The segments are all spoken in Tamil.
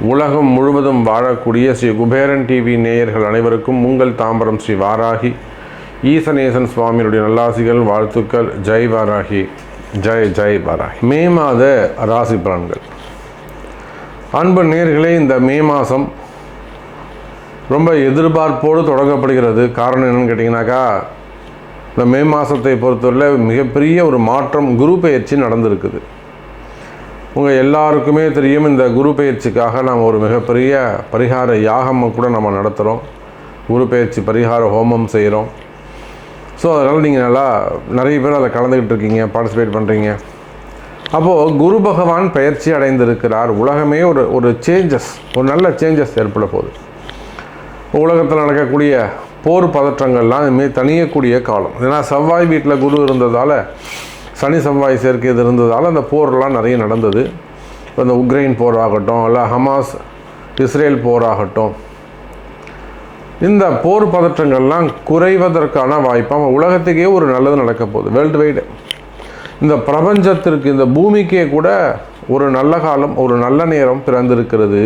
உலகம் முழுவதும் வாழக்கூடிய ஸ்ரீ குபேரன் டிவி நேயர்கள் அனைவருக்கும் உங்கள் தாம்பரம் ஸ்ரீ வாராகி ஈசநேசன் சுவாமியுடைய நல்லாசிகள் வாழ்த்துக்கள். ஜெய் வாராகி. ஜெய் ஜெய் வாராகி. மே மாத ராசி பலன்கள். அன்பு நேர்களே இந்த மே மாதம் ரொம்ப எதிர்பார்ப்போடு தொடங்கப்படுகிறது. காரணம் என்னன்னு கேட்டிங்கனாக்கா இந்த மே மாதத்தை பொறுத்தவரையில் மிகப்பெரிய ஒரு மாற்றம் குரு பெயர்ச்சி நடந்திருக்குது. உங்கள் எல்லாருக்குமே தெரியும் இந்த குரு பயிற்சிக்காக நாம் ஒரு மிகப்பெரிய பரிகார யாகம் கூட நம்ம நடத்துகிறோம் குரு பயிற்சி பரிகார ஹோமம் செய்கிறோம் ஸோ அதனால் நீங்கள் நல்லா நிறைய பேர் அதில் கலந்துக்கிட்டு இருக்கீங்க பார்ட்டிசிபேட் பண்ணுறீங்க அப்போது குரு பகவான் பயிற்சி அடைந்திருக்கிறார். உலகமே ஒரு ஒரு சேஞ்சஸ் ஒரு நல்ல சேஞ்சஸ் ஏற்பட போகுது. உலகத்தில் நடக்கக்கூடிய போர் பதற்றங்கள்லாம் இனிமேல் தனியக்கூடிய காலம். ஏன்னா செவ்வாய் வீட்டில் குரு இருந்ததால் சனி செவ்வாய் சேர்க்கை இது இருந்ததால் அந்த போர்லாம் நிறைய நடந்தது. இப்போ இந்த உக்ரைன் போர் ஆகட்டும் இல்லை ஹமாஸ் இஸ்ரேல் போர் ஆகட்டும் இந்த போர் பதற்றங்கள்லாம் குறைவதற்கான வாய்ப்பாக உலகத்துக்கே ஒரு நல்லது நடக்க போகுது. வேர்ல்டு வைடு இந்த பிரபஞ்சத்திற்கு இந்த பூமிக்கே கூட ஒரு நல்ல காலம் ஒரு நல்ல நேரம் பிறந்திருக்கிறது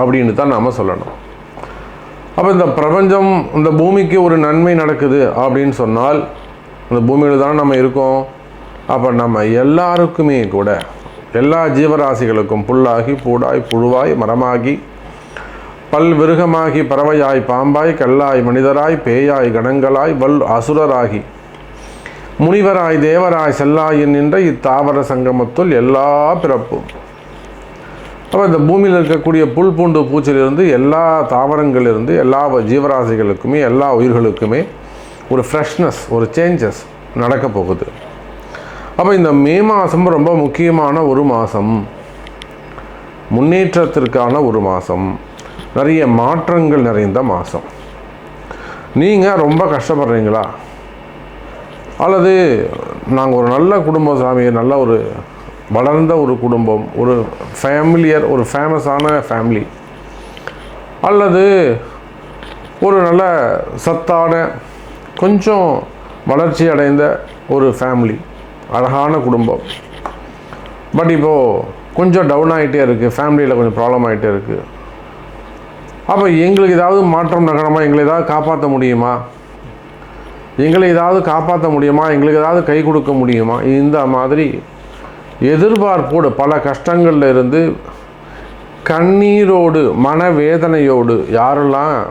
அப்படின்னு தான் நாம் சொல்லணும். அப்போ இந்த பிரபஞ்சம் இந்த பூமிக்கு ஒரு நன்மை நடக்குது அப்படின்னு சொன்னால் இந்த பூமியில் தானே நம்ம இருக்கோம். அப்போ நம்ம எல்லாருக்குமே கூட எல்லா ஜீவராசிகளுக்கும் புல்லாகி பூடாய் புழுவாய் மரமாகி பல் விருகமாகி பறவையாய் பாம்பாய் கல்லாய் மனிதராய் பேயாய் கணங்களாய் வல் அசுரராகி முனிவராய் தேவராய் செல்லாயின் நின்ற இத்தாவர சங்கமத்துள் எல்லா பிறப்பும். அப்போ இந்த பூமியில் இருக்கக்கூடிய புல் பூண்டு பூச்சிலிருந்து எல்லா தாவரங்களிலிருந்து எல்லா ஜீவராசிகளுக்குமே எல்லா உயிர்களுக்குமே ஒரு ஃப்ரெஷ்னஸ் ஒரு சேஞ்சஸ் நடக்க போகுது. அப்போ இந்த மே மாதம் ரொம்ப முக்கியமான ஒரு மாதம் முன்னேற்றத்திற்கான ஒரு மாதம் நிறைய மாற்றங்கள் நிறைந்த மாதம் நீங்கள் ரொம்ப கஷ்டப்படுறீங்களா? அல்லது நாங்கள் ஒரு நல்ல குடும்ப சாமியை நல்ல ஒரு வளர்ந்த ஒரு குடும்பம் ஒரு ஃபேமிலியர் ஒரு ஃபேமஸான ஃபேமிலி. அல்லது ஒரு நல்ல சத்தான கொஞ்சம் வளர்ச்சி அடைந்த ஒரு ஃபேமிலி அழகான குடும்பம். பட் இப்போது கொஞ்சம் டவுன் ஆகிட்டே இருக்குது ஃபேமிலியில் கொஞ்சம் ப்ராப்ளம் ஆகிட்டே இருக்குது அப்போ எங்களுக்கு ஏதாவது மாற்றம் நகரமாக எங்களை ஏதாவது காப்பாற்ற முடியுமா? எங்களை ஏதாவது காப்பாற்ற முடியுமா? எங்களுக்கு ஏதாவது கை கொடுக்க முடியுமா? இந்த மாதிரி எதிர்பார்ப்போடு பல கஷ்டங்களில் இருந்து கண்ணீரோடு மனவேதனையோடு யாரெல்லாம்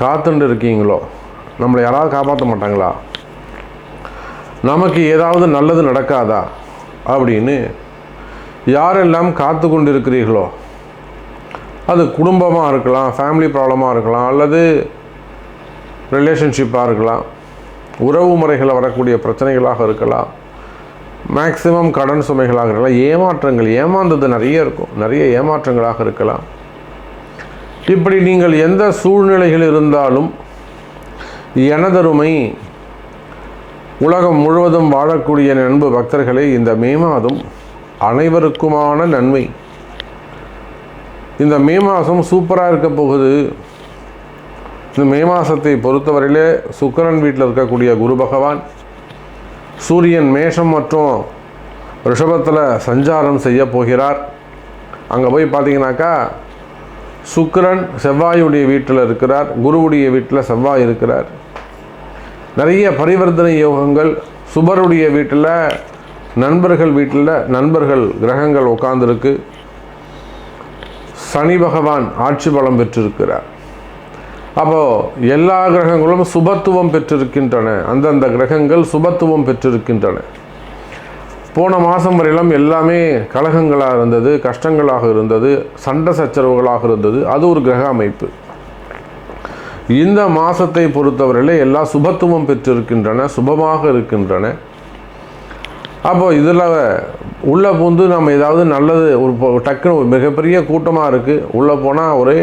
காத்துண்டு இருக்கீங்களோ நம்மளை யாராவது காப்பாற்ற மாட்டாங்களா? நமக்கு ஏதாவது நல்லது நடக்காதா? அப்படின்னு யாரெல்லாம் காத்து கொண்டு இருக்கிறீர்களோ அது குடும்பமாக இருக்கலாம் ஃபேமிலி ப்ராப்ளமாக இருக்கலாம் அல்லது ரிலேஷன்ஷிப்பாக இருக்கலாம் உறவு முறைகளில் வரக்கூடிய பிரச்சனைகளாக இருக்கலாம் மேக்சிமம் கடன் சுமைகளாக இருக்கலாம். ஏமாற்றங்கள் ஏமாந்தது நிறைய இருக்கும். நிறைய ஏமாற்றங்களாக இருக்கலாம். இப்படி நீங்கள் எந்த சூழ்நிலைகள் இருந்தாலும் எனதருமை உலகம் முழுவதும் வாழக்கூடிய நண்பு பக்தர்களே இந்த மே மாதம் அனைவருக்குமான நன்மை. இந்த மே மாதம் சூப்பராக இருக்க போகுது. இந்த மே மாதத்தை பொறுத்தவரையிலே சுக்கரன் வீட்டில் இருக்கக்கூடிய குரு பகவான் சூரியன் மேஷம் மற்றும் ரிஷபத்தில் சஞ்சாரம் செய்ய போகிறார். அங்கே போய் பார்த்தீங்கன்னாக்கா சுக்கிரன் செவ்வாயுடைய வீட்டில் இருக்கிறார். குருவுடைய வீட்டில் செவ்வாய் இருக்கிறார். நிறைய பரிவர்த்தனை யோகங்கள் சுபருடைய வீட்டில் நண்பர்கள் வீட்டில் நண்பர்கள் கிரகங்கள் உட்கார்ந்துருக்கு. சனி பகவான் ஆட்சி பலம் பெற்றிருக்கிறார். அப்போது எல்லா கிரகங்களும் சுபத்துவம் பெற்றிருக்கின்றன. அந்தந்த கிரகங்கள் சுபத்துவம் பெற்றிருக்கின்றன. போன மாதம் வரையிலும் எல்லாமே கலகங்களாக இருந்தது கஷ்டங்களாக இருந்தது சண்டை சச்சரவுகளாக இருந்தது. அது ஒரு கிரக அமைப்பு. இந்த மாதத்தை பொறுத்தவரையில் எல்லா சுபத்துவம் பெற்றிருக்கின்றன சுபமாக இருக்கின்றன. அப்போ இதில் உள்ளே பூந்து நம்ம ஏதாவது நல்லது ஒரு டக்குன்னு ஒரு மிகப்பெரிய கூட்டமாக இருக்குது உள்ளே போனால் ஒரே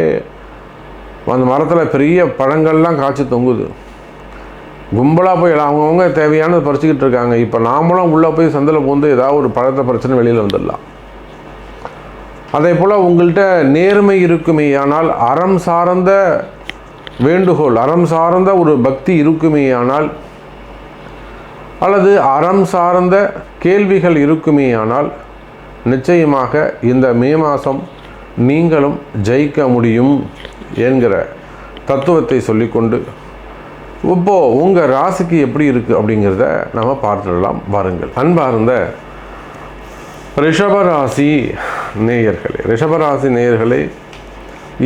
அந்த மரத்தில் பெரிய பழங்கள்லாம் காய்ச்சி தொங்குது. கும்பலாக போய் அவங்கவுங்க தேவையானது பறிச்சுக்கிட்டு இருக்காங்க. இப்போ நாமளும் உள்ளே போய் சந்தில் பூந்து ஏதாவது ஒரு பழத்தை பிரச்சனை வெளியில் வந்துடலாம். அதே போல் உங்கள்கிட்ட நேர்மை இருக்குமே ஆனால் அறம் சார்ந்த வேண்டுகோள் அறம் சார்ந்த ஒரு பக்தி இருக்குமே ஆனால் அல்லது அறம் சார்ந்த கேள்விகள் இருக்குமேயானால் நிச்சயமாக இந்த மே மாதம் நீங்களும் ஜெயிக்க முடியும். என்கிற தத்துவத்தை சொல்லிக்கொண்டு இப்போது உங்கள் ராசிக்கு எப்படி இருக்குது அப்படிங்கிறத நம்ம பார்த்துடலாம். வாருங்கள். அன்பார்ந்த ரிஷபராசி நேயர்களே ரிஷபராசி நேயர்களே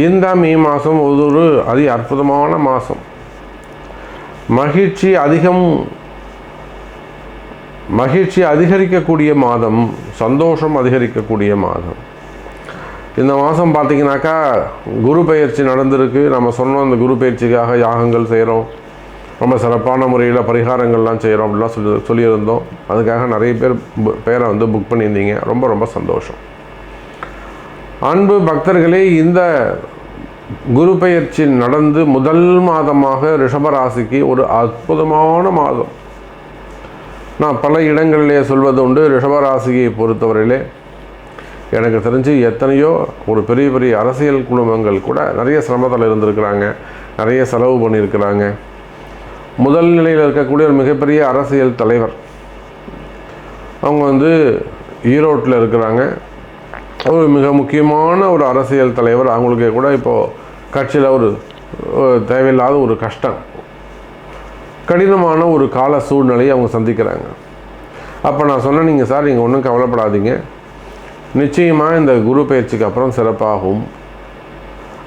இந்த மே மாதம் ஒரு அதி அற்புதமான மாதம் மகிழ்ச்சி அதிகம் மகிழ்ச்சி அதிகரிக்கக்கூடிய மாதம் சந்தோஷம் அதிகரிக்கக்கூடிய மாதம். இந்த மாதம் பார்த்தீங்கன்னாக்கா குரு பயிற்சி நடந்திருக்கு. நம்ம சொன்னோம் இந்த குரு பயிற்சிக்காக யாகங்கள் செய்கிறோம் ரொம்ப சிறப்பான முறையில் பரிகாரங்கள்லாம் செய்கிறோம் அப்படிலாம் சொல்லி சொல்லியிருந்தோம். அதுக்காக நிறைய பேர் பு- பேரை வந்து புக் பண்ணியிருந்தீங்க. ரொம்ப ரொம்ப சந்தோஷம். அன்பு பக்தர்களே இந்த குரு பயிற்சி நடந்து முதல் மாதமாக ரிஷபராசிக்கு ஒரு அற்புதமான மாதம். நான் பல இடங்களிலே சொல்வது உண்டு ரிஷபராசியை பொறுத்தவரையிலே எனக்கு தெரிஞ்சு எத்தனையோ ஒரு பெரிய பெரிய அரசியல் குடும்பங்கள் கூட நிறைய சிரமத்தில் இருந்திருக்கிறாங்க. நிறைய செலவு பண்ணியிருக்கிறாங்க. முதல் நிலையில் இருக்கக்கூடிய ஒரு மிகப்பெரிய அரசியல் தலைவர். அவங்க வந்து ஈரோட்டில் இருக்கிறாங்க. ஒரு மிக முக்கியமான ஒரு அரசியல் தலைவர். அவங்களுக்கு கூட இப்போது கட்சியில் ஒரு ஒரு தேவையில்லாத ஒரு கஷ்டம். கடினமான ஒரு கால சூழ்நிலையை அவங்க சந்திக்கிறாங்க. அப்போ நான் சொன்னேன் நீங்கள் சார் நீங்கள் ஒன்றும் கவலைப்படாதீங்க. நிச்சயமாக இந்த குரு பயிற்சிக்கு அப்புறம் சிறப்பாகும்.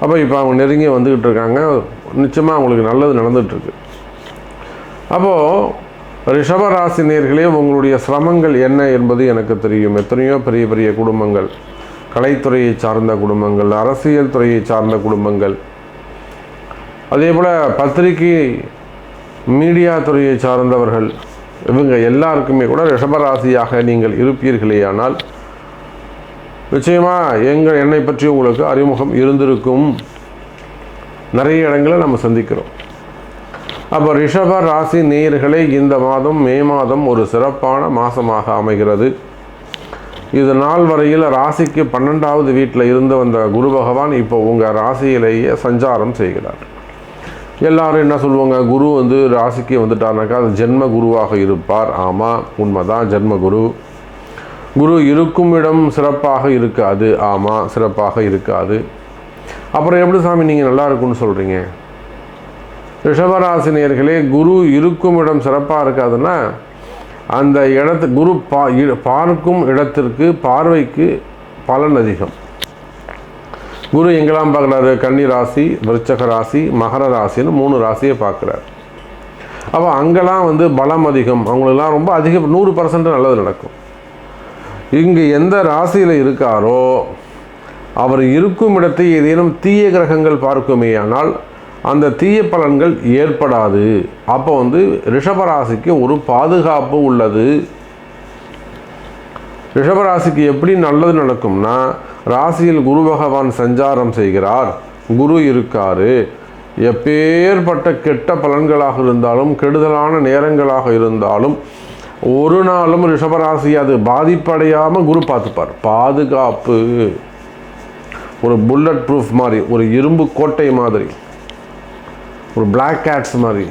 அப்போ இப்போ அவங்க நெருங்கி வந்துக்கிட்டு இருக்காங்க. நிச்சயமாக அவங்களுக்கு நல்லது நடந்துகிட்ருக்கு. அப்போது ரிஷபராசி நேர்களே உங்களுடைய சிரமங்கள் என்ன என்பது எனக்கு தெரியும். எத்தனையோ பெரிய பெரிய குடும்பங்கள். கலைத்துறையை சார்ந்த குடும்பங்கள் அரசியல் துறையை சார்ந்த குடும்பங்கள். அதே போல் பத்திரிகை மீடியா துறையை சார்ந்தவர்கள் இவங்க எல்லாருக்குமே கூட ரிஷபராசியாக நீங்கள் இருப்பீர்களேயானால் நிச்சயமாக எங்கள் என்னை பற்றி உங்களுக்கு அறிமுகம் இருந்திருக்கும். நிறைய இடங்களை நம்ம சந்திக்கிறோம். அப்போ ரிஷப ராசி நேர்களை இந்த மாதம் மே மாதம் ஒரு சிறப்பான மாதமாக அமைகிறது. இது நாள் வரையில் ராசிக்கு பன்னெண்டாவது வீட்டில் இருந்து வந்த குரு பகவான் இப்போ உங்கள் ராசியிலேயே சஞ்சாரம் செய்கிறார். எல்லாரும் என்ன சொல்லுவாங்க? குரு வந்து ராசிக்கு வந்துட்டார்னாக்கா அது ஜென்ம குருவாக இருப்பார். ஆமாம் உண்மைதான் ஜென்ம குரு. குரு இருக்கும் இடம் சிறப்பாக இருக்காது. ஆமாம் சிறப்பாக இருக்காது. அப்புறம் எப்படி சாமி நீங்கள் நல்லா இருக்குன்னு சொல்கிறீங்க ரிஷபராசினியர்களே குரு இருக்கும் இடம் சிறப்பாக இருக்காதுன்னா அந்த இடத்து குரு பா இ- பார்க்கும் இடத்திற்கு பார்வைக்கு பலன் அதிகம். குரு எங்கெல்லாம் பார்க்குறாரு? கன்னி ராசி விருச்சக ராசி மகர ராசின்னு மூணு ராசியை பார்க்குறாரு. அப்போ அங்கெல்லாம் வந்து பலம் அதிகம். அவங்களுக்கெல்லாம் ரொம்ப அதிக நூறு பர்சன்ட் நல்லது நடக்கும். இங்கு எந்த ராசியில் இருக்காரோ அவர் இருக்கும் இடத்தை ஏதேனும் தீய கிரகங்கள் பார்க்குமேயானால் அந்த தீய பலன்கள் ஏற்படாது. அப்போ வந்து ரிஷபராசிக்கு ஒரு பாதுகாப்பு உள்ளது. ரிஷபராசிக்கு எப்படி நல்லது நடக்கும்னா ராசியில் குரு பகவான் சஞ்சாரம் செய்கிறார். குரு இருக்காரு. எப்பேற்பட்ட கெட்ட பலன்களாக இருந்தாலும் கெடுதலான நேரங்களாக இருந்தாலும் ஒரு நாளும் ரிஷபராசி அது பாதிப்படையாமல் குரு பார்த்துப்பார். பாதுகாப்பு. ஒரு புல்லட் ப்ரூஃப் மாதிரி ஒரு இரும்பு கோட்டை மாதிரி ஒரு பிளாக் கேட்ஸ் மாதிரி.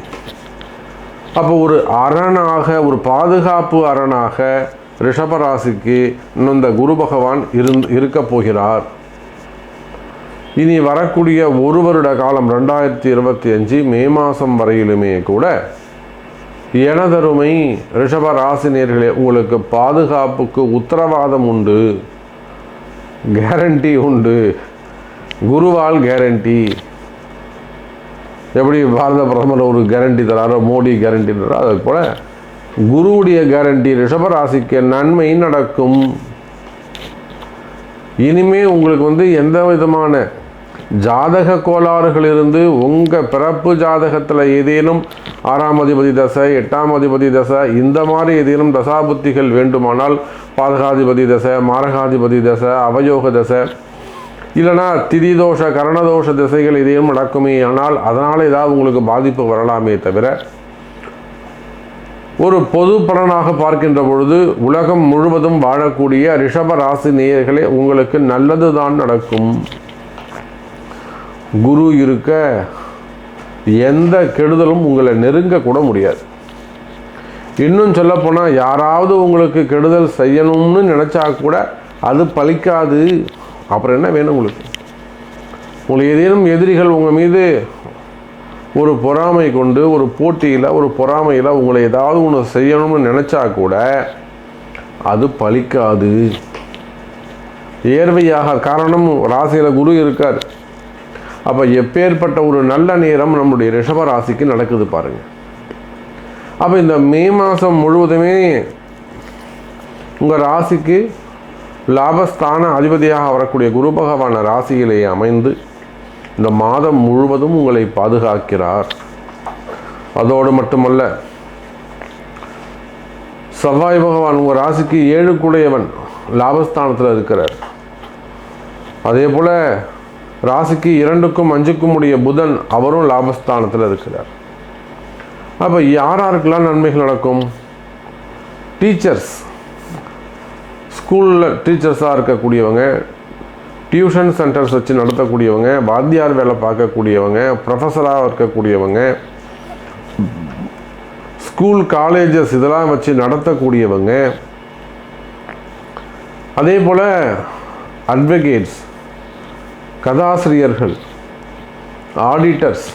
அப்போ ஒரு அரணாக ஒரு பாதுகாப்பு அரணாக ரிஷபராசிக்கு இன்னும் இந்த குரு பகவான் இருந் இருக்க போகிறார். இனி வரக்கூடிய ஒரு வருட காலம் ரெண்டாயிரத்தி இருபத்தி அஞ்சு மே மாதம் வரையிலுமே கூட எனதருமை ரிஷப ராசினியர்களே உங்களுக்கு பாதுகாப்புக்கு உத்தரவாதம் உண்டு. கேரண்டி உண்டு. குருவால் கேரண்டி எப்படி பாரத பிரதமர் ஒரு கேரண்டி தராரோ மோடி கேரண்டி தரோ அது போல குருவுடைய கேரண்டி ரிஷபராசிக்கு நன்மை நடக்கும். இனிமே உங்களுக்கு வந்து எந்த விதமான ஜாதக கோளாறுகளிலிருந்து உங்கள் பிறப்பு ஜாதகத்தில் ஏதேனும் ஆறாம் அதிபதி தசை எட்டாம் அதிபதி தசை இந்த மாதிரி ஏதேனும் தசாபுத்திகள் வேண்டுமானால் பாதகாதிபதி தசை மாரகாதிபதி தசை அவயோக தசை இல்லைனா திதிதோஷ கரணதோஷ திசைகள் இதையும் நடக்குமே ஆனால் அதனால் ஏதாவது உங்களுக்கு பாதிப்பு வரலாமே தவிர ஒரு பொது பலனாக பார்க்கின்ற பொழுது உலகம் முழுவதும் வாழக்கூடிய ரிஷப ராசி நேயர்களே உங்களுக்கு நல்லது தான் நடக்கும். குரு இருக்க எந்த கெடுதலும் உங்களை நெருங்கக்கூட முடியாது. இன்னும் சொல்லப்போனால் யாராவது உங்களுக்கு கெடுதல் செய்யணும்னு நினச்சா கூட அது பலிக்காது அப்புறம் என்ன வேணும் உங்களுக்கு? உங்களுக்கு ஏதேனும் எதிரிகள் உங்கள் மீது ஒரு பொறாமை கொண்டு ஒரு போட்டியில் ஒரு பொறாமையில் உங்களை ஏதாவது ஒன்று செய்யணும்னு நினச்சா கூட அது பலிக்காது ஏர்வையாக காரணம் ராசியில் குரு இருக்கார். அப்போ எப்பேற்பட்ட ஒரு நல்ல நேரம் நம்முடைய ரிஷபராசிக்கு நடக்குது பாருங்கள் அப்போ இந்த மே மாதம் முழுவதுமே உங்கள் ராசிக்கு லாபஸ்தான அதிபதியாக வரக்கூடிய குரு பகவான ராசியிலே அமைந்து இந்த மாதம் முழுவதும் உங்களை பாதுகாக்கிறார். அதோடு மட்டுமல்ல செவ்வாய் பகவான் உங்கள் ராசிக்கு ஏழு ஏழுக்குடையவன் லாபஸ்தானத்தில் இருக்கிறார். அதே போல் ராசிக்கு இரண்டுக்கும் அஞ்சுக்கும் உடைய புதன் அவரும் லாபஸ்தானத்தில் இருக்கிறார். அப்போ யார் யாருக்கெல்லாம் நன்மைகள் நடக்கும்? டீச்சர்ஸ். ஸ்கூலில் டீச்சர்ஸாக இருக்கக்கூடியவங்க டியூஷன் சென்டர்ஸ் வச்சு நடத்தக்கூடியவங்க வாத்தியார் வேலை பார்க்கக்கூடியவங்க ப்ரொஃபஸராக இருக்கக்கூடியவங்க ஸ்கூல் காலேஜஸ் இதெல்லாம் வச்சு நடத்தக்கூடியவங்க அதே போல் அட்வொகேட்ஸ் கதாசிரியர்கள் ஆடிட்டர்ஸ்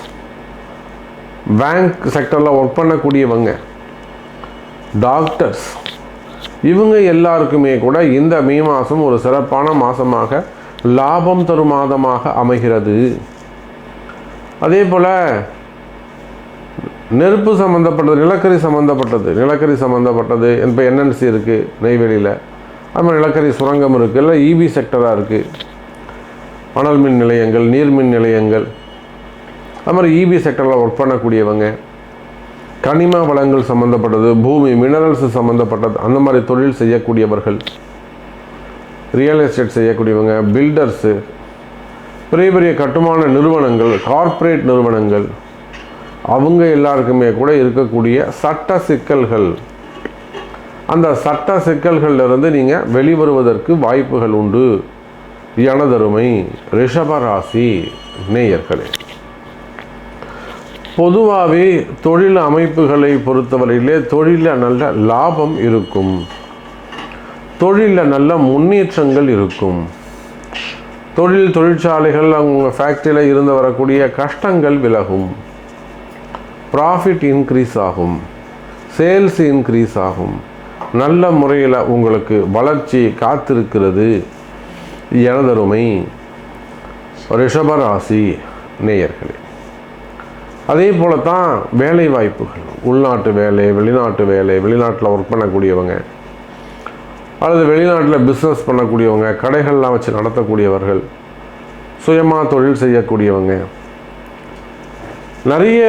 பேங்க் செக்டரில் ஒர்க் பண்ணக்கூடியவங்க டாக்டர்ஸ் இவங்க எல்லாருக்குமே கூட இந்த மே மாதம் ஒரு சிறப்பான மாதமாக லாபம் தரும் மாதமாக அமைகிறது. அதே போல் நெருப்பு சம்மந்தப்பட்டது நிலக்கரி சம்மந்தப்பட்டது நிலக்கரி சம்மந்தப்பட்டது இப்போ என்என்சி இருக்குது நெய்வேலியில். அது மாதிரி நிலக்கரி சுரங்கம் இருக்குது இல்லை இபி செக்டராக இருக்குது அனல் மின் நிலையங்கள் நீர்மின் நிலையங்கள். அது மாதிரி இபி செக்டரில் ஒர்க் பண்ணக்கூடியவங்க கனிம வளங்கள் சம்மந்தப்பட்டது பூமி மினரல்ஸ் சம்மந்தப்பட்டது அந்த மாதிரி தொழில் செய்யக்கூடியவர்கள் ரியல் எஸ்டேட் செய்யக்கூடியவங்க பில்டர்ஸு பெரிய பெரிய கட்டுமான நிறுவனங்கள் கார்ப்பரேட் நிறுவனங்கள் அவங்க எல்லாருக்குமே கூட இருக்கக்கூடிய சட்ட சிக்கல்கள். அந்த சட்ட சிக்கல்கள்ல இருந்து நீங்கள் வெளிவருவதற்கு வாய்ப்புகள் உண்டு. எனதருமை ரிஷபராசி நேயர்களே பொதுவாகவே தொழில் அமைப்புகளை பொறுத்தவரையிலே தொழிலில் நல்ல லாபம் இருக்கும். தொழிலில் நல்ல முன்னேற்றங்கள் இருக்கும். தொழில் தொழிற்சாலைகள் அவங்க ஃபேக்ட்ரியில் இருந்து வரக்கூடிய கஷ்டங்கள் விலகும். ப்ராஃபிட் இன்க்ரீஸ் ஆகும். சேல்ஸ் இன்க்ரீஸ் ஆகும். நல்ல முறையில் உங்களுக்கு வளர்ச்சி காத்திருக்கிறது. எனதருமை ரிஷபராசி நேயர்களே. அதே போல தான் வேலை வாய்ப்புகள் உள்நாட்டு வேலை வெளிநாட்டு வேலை வெளிநாட்டில் ஒர்க் பண்ணக்கூடியவங்க அல்லது வெளிநாட்டில் பிஸ்னஸ் பண்ணக்கூடியவங்க கடைகள்லாம் வச்சு நடத்தக்கூடியவர்கள் சுயமாக தொழில் செய்யக்கூடியவங்க நிறைய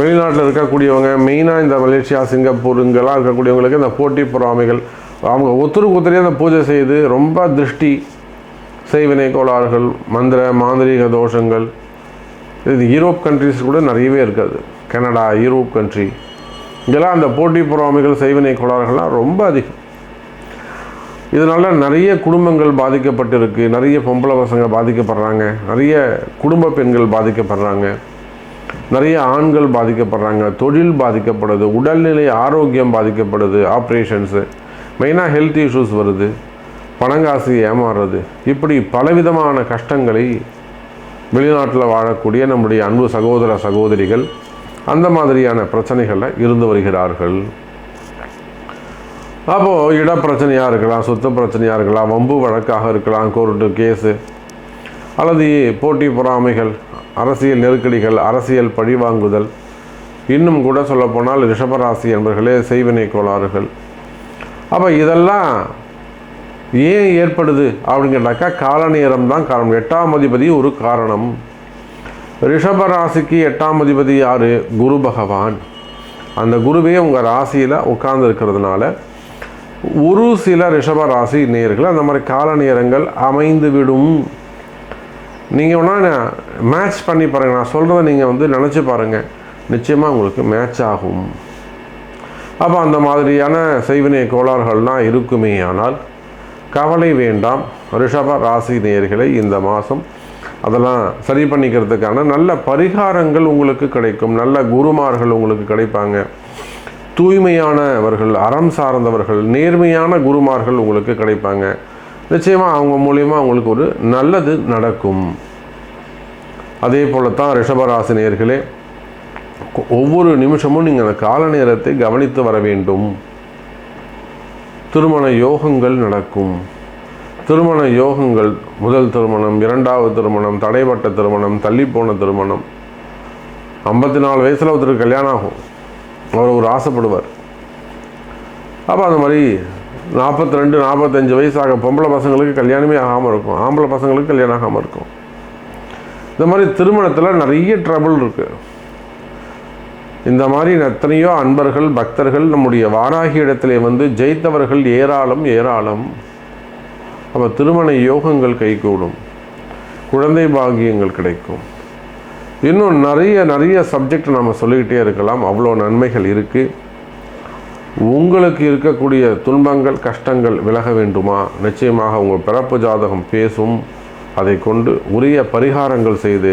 வெளிநாட்டில் இருக்கக்கூடியவங்க மெயினாக இந்த மலேசியா சிங்கப்பூர் இங்கெல்லாம் இருக்கக்கூடியவங்களுக்கு இந்த போட்டி பொறாமைகள் அவங்க ஒத்துருக்கு ஒத்துரையே அந்த பூஜை செய்து ரொம்ப திருஷ்டி செய்வினை கோளாறுகள் மந்திர மாந்திரீக தோஷங்கள் இது யூரோப் கண்ட்ரிஸ் கூட நிறையவே இருக்காது. கனடா யூரோப் கண்ட்ரி இங்கெல்லாம் அந்த போட்டி பொறாமைகள் செய்வினை கோளாறுகள்லாம் ரொம்ப அதிகம். இதனால் நிறைய குடும்பங்கள் பாதிக்கப்பட்டிருக்கு. நிறைய பொம்பளை பசங்க பாதிக்கப்படுறாங்க. நிறைய குடும்ப பெண்கள் பாதிக்கப்படுறாங்க. நிறைய ஆண்கள் பாதிக்கப்படுறாங்க. தொழில் பாதிக்கப்படுது. உடல்நிலை ஆரோக்கியம் பாதிக்கப்படுது. ஆப்ரேஷன்ஸு மெயினாக ஹெல்த் இஷ்யூஸ் வருது. பணங்காசு ஏமாறுறது. இப்படி பலவிதமான கஷ்டங்களை வெளிநாட்டில் வாழக்கூடிய நம்முடைய அன்பு சகோதர சகோதரிகள் அந்த மாதிரியான பிரச்சனைகளில் இருந்து வருகிறார்கள். அப்போது இட பிரச்சனையாக இருக்கலாம் சொத்து பிரச்சனையாக இருக்கலாம் வம்பு வழக்காக இருக்கலாம் கோர்ட்டு கேஸு அல்லது போட்டி பொறாமைகள் அரசியல் நெருக்கடிகள் அரசியல் பழிவாங்குதல். இன்னும் கூட சொல்லப்போனால் ரிஷபராசி என்பர்களே செய்வினை கோளாறுகள். அப்போ இதெல்லாம் ஏன் ஏற்படுது அப்படிங்கிறனாக்கா கால நேரம் தான் காரணம். எட்டாம் அதிபதி ஒரு காரணம். ரிஷப ராசிக்கு எட்டாம் அதிபதி யார்? குரு பகவான். அந்த குருவே உங்கள் ராசியில் உட்கார்ந்துருக்கிறதுனால ஒரு சில ரிஷப ராசி நேர்கள் அந்த மாதிரி கால நேரங்கள் அமைந்து விடும். நீங்கள் ஒன்றா மேட்ச் பண்ணி பாருங்கள் நான் சொல்கிறத நீங்கள் வந்து நினச்சி பாருங்கள் நிச்சயமாக உங்களுக்கு மேட்ச் ஆகும். அப்போ அந்த மாதிரியான செய்வினை கோளாறுகள்லாம் இருக்குமே ஆனால் கவலை வேண்டாம். ரிஷப ராசி நேர்களை இந்த மாதம் அதெல்லாம் சரி பண்ணிக்கிறதுக்கான நல்ல பரிகாரங்கள் உங்களுக்கு கிடைக்கும். நல்ல குருமார்கள் உங்களுக்கு கிடைப்பாங்க. தூய்மையானவர்கள் அறம் சார்ந்தவர்கள் நேர்மையான குருமார்கள் உங்களுக்கு கிடைப்பாங்க. நிச்சயமாக அவங்க மூலிமா உங்களுக்கு ஒரு நல்லது நடக்கும். அதே போலத்தான் ரிஷபராசி நேர்களே ஒவ்வொரு நிமிஷமும் நீங்கள் அந்த கால நேரத்தை கவனித்து வர வேண்டும். திருமண யோகங்கள் நடக்கும். திருமண யோகங்கள் முதல் திருமணம் இரண்டாவது திருமணம் தடைப்பட்ட திருமணம் தள்ளிப்போன திருமணம். ஐம்பத்தி நாலு வயசில் ஒருத்தருக்கு கல்யாணம் ஆகும் அவர் ஒரு ஆசைப்படுவார். அப்போ அந்த மாதிரி நாற்பத்தி ரெண்டு நாற்பத்தஞ்சு வயசாக பொம்பளை பசங்களுக்கு கல்யாணமே ஆகாமல் இருக்கும். ஆம்பளை பசங்களுக்கு கல்யாணம் ஆகாமல் இருக்கும். இந்த மாதிரி திருமணத்தில் நிறைய ட்ரபிள் இருக்குது இந்த மாதிரி எத்தனையோ அன்பர்கள் பக்தர்கள் நம்முடைய வாராகி இடத்திலே வந்து ஜெயித்தவர்கள் ஏராளம் ஏராளம். அப்போ திருமண யோகங்கள் கைகூடும். குழந்தை பாகியங்கள் கிடைக்கும். இன்னும் நிறைய நிறைய சப்ஜெக்ட் நம்ம சொல்லிக்கிட்டே இருக்கலாம். அவ்வளோ நன்மைகள் இருக்குது உங்களுக்கு இருக்கக்கூடிய துன்பங்கள் கஷ்டங்கள் விலக வேண்டுமா? நிச்சயமாக உங்கள் பிறப்பு ஜாதகம் பேசும். அதை கொண்டு உரிய பரிகாரங்கள் செய்து